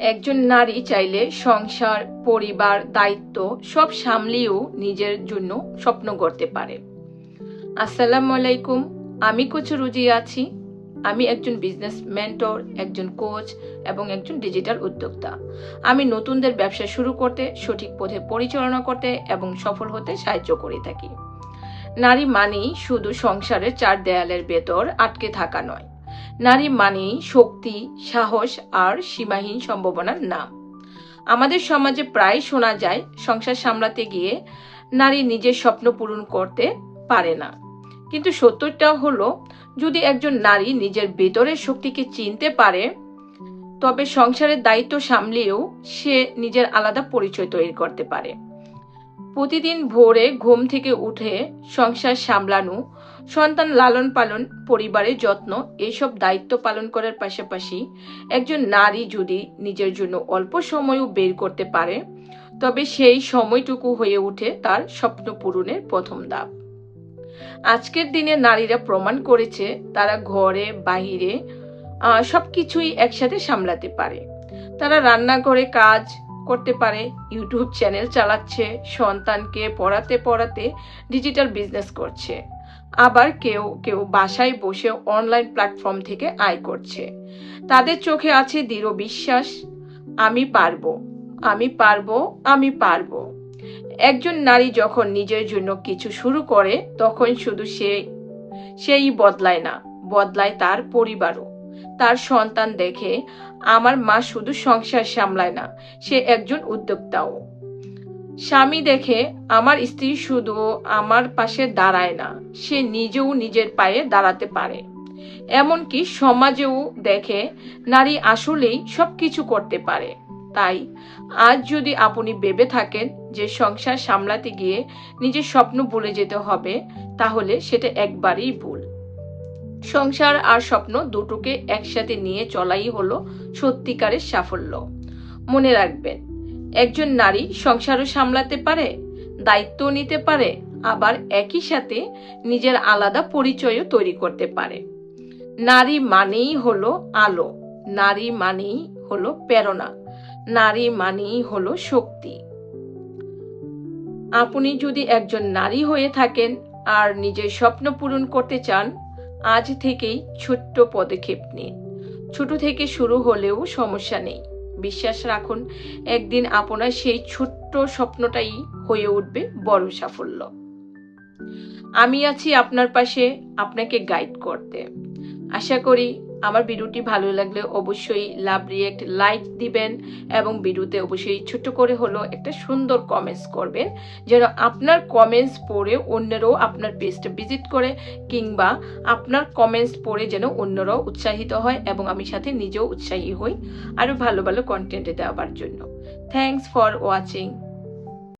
একজন নারী চাইলে সংসার, পরিবার, দায়িত্ব সব সামলিয়েও নিজের জন্য স্বপ্ন গড়তে পারে। আসসালামু আলাইকুম, আমি কোচ রুজি আছি। আমি একজন বিজনেস মেন্টর, একজন কোচ এবং একজন ডিজিটাল উদ্যোক্তা। আমি নতুনদের ব্যবসা শুরু করতে, সঠিক পথে পরিচালনা করতে এবং সফল হতে সাহায্য করে থাকি। নারী মানেই শুধু সংসারের চার দেয়ালের ভেতর আটকে থাকা নয় নারী মানেই শক্তি, সাহস আর সীমাহীন সম্ভাবনার নাম। আমাদের সমাজে প্রায় শোনা যায়, সংসার সামলাতে গিয়ে নারী নিজের স্বপ্ন পূরণ করতে পারে না। কিন্তু সত্যটা হলো, যদি একজন নারী নিজের ভেতরের শক্তিকে চিনতে পারে, তবে সংসারের দায়িত্ব সামলেও সে নিজের আলাদা পরিচয় তৈরি করতে পারে। প্রতিদিন ভোরে ঘুম থেকে উঠে সংসার সামলানো, সন্তান লালন পালন, পরিবারের যত্ন এইসব দায়িত্ব পালন করার পাশাপাশি একজন নারী যদি নিজের জন্য অল্প সময়ও বের করতে পারে, তবে সেই সময়টুকু হয়ে উঠে তার স্বপ্ন পূরণের প্রথম ধাপ। আজকের দিনে নারীরা প্রমাণ করেছে তারা ঘরে, বাহিরে সব কিছুই একসাথে সামলাতে পারে। তারা রান্নাঘরে কাজ করতে পারে। ইউটিউব চ্যানেল চালাচ্ছে, সন্তানকে পড়াতে পড়াতে ডিজিটাল বিজনেস করছে। আবার কেউ কেউ বাসায় বসে অনলাইন প্ল্যাটফর্ম থেকে আয় করছে। তাদের চোখে আছে দৃঢ় বিশ্বাস, আমি পারব আমি পারব আমি পারব। একজন নারী যখন নিজের জন্য কিছু শুরু করে, তখন শুধু সে, সেই বদলায় না, বদলায় তার পরিবারও। তার সন্তান দেখে আমার মা শুধু সংসার সামলায় না, সে একজন উদ্যোক্তাও। স্বামী দেখে আমার স্ত্রী শুধু আমার পাশে দাঁড়ায় না, সে নিজেও নিজের পায়ে দাঁড়াতে পারে। এমনকি সমাজেও দেখে নারী আসলেই সব কিছু করতে পারে। তাই আজ যদি আপনি ভেবে থাকেন যে সংসার সামলাতে গিয়ে নিজের স্বপ্ন ভুলে যেতে হবে, তাহলে সেটা একবারই ভুল। সংসার আর স্বপ্ন দুটোকে একসাথে নিয়ে চলাই হলো সত্যিকারের সাফল্য। মনে রাখবেন, একজন নারী সংসারও সামলাতে পারে দায়িত্ব নিতে পারে, আবার একই সাথে নিজের আলাদা পরিচয়ও তৈরি করতে পারে। নারী মানেই হলো আলো, নারী মানেই হলো প্রেরণা, নারী মানেই হলো শক্তি। আপনি যদি একজন নারী হয়ে থাকেন আর নিজের স্বপ্ন পূরণ করতে চান আজ থেকেই ছোট্ট পদক্ষেপ নিন। ছোট থেকে শুরু হলেও সমস্যা নেই। বিশ্বাস রাখুন, একদিন আপনার সেই ছোট্ট স্বপ্নটাই হয়ে উঠবে বড় সাফল্য। আমি আছি আপনার পাশে, আপনাকে গাইড করতে। আশা করি আমার ভিডিওটি ভালো লাগলে অবশ্যই লাভ রিয়েক্ট লাইক দিবেন এবং ভিডিওতে অবশ্যই ছোট্ট করে হলো একটা সুন্দর কমেন্টস করবেন, যেন আপনার কমেন্টস পড়ে অন্যরাও আপনার পেজটা ভিজিট করে কিংবা আপনার কমেন্টস পড়ে যেন অন্যরাও উৎসাহিত হয় এবং আমি সাথে নিজেও উৎসাহী হই। আরও ভালো ভালো কন্টেন্টে দেওয়ার জন্য। Thanks for watching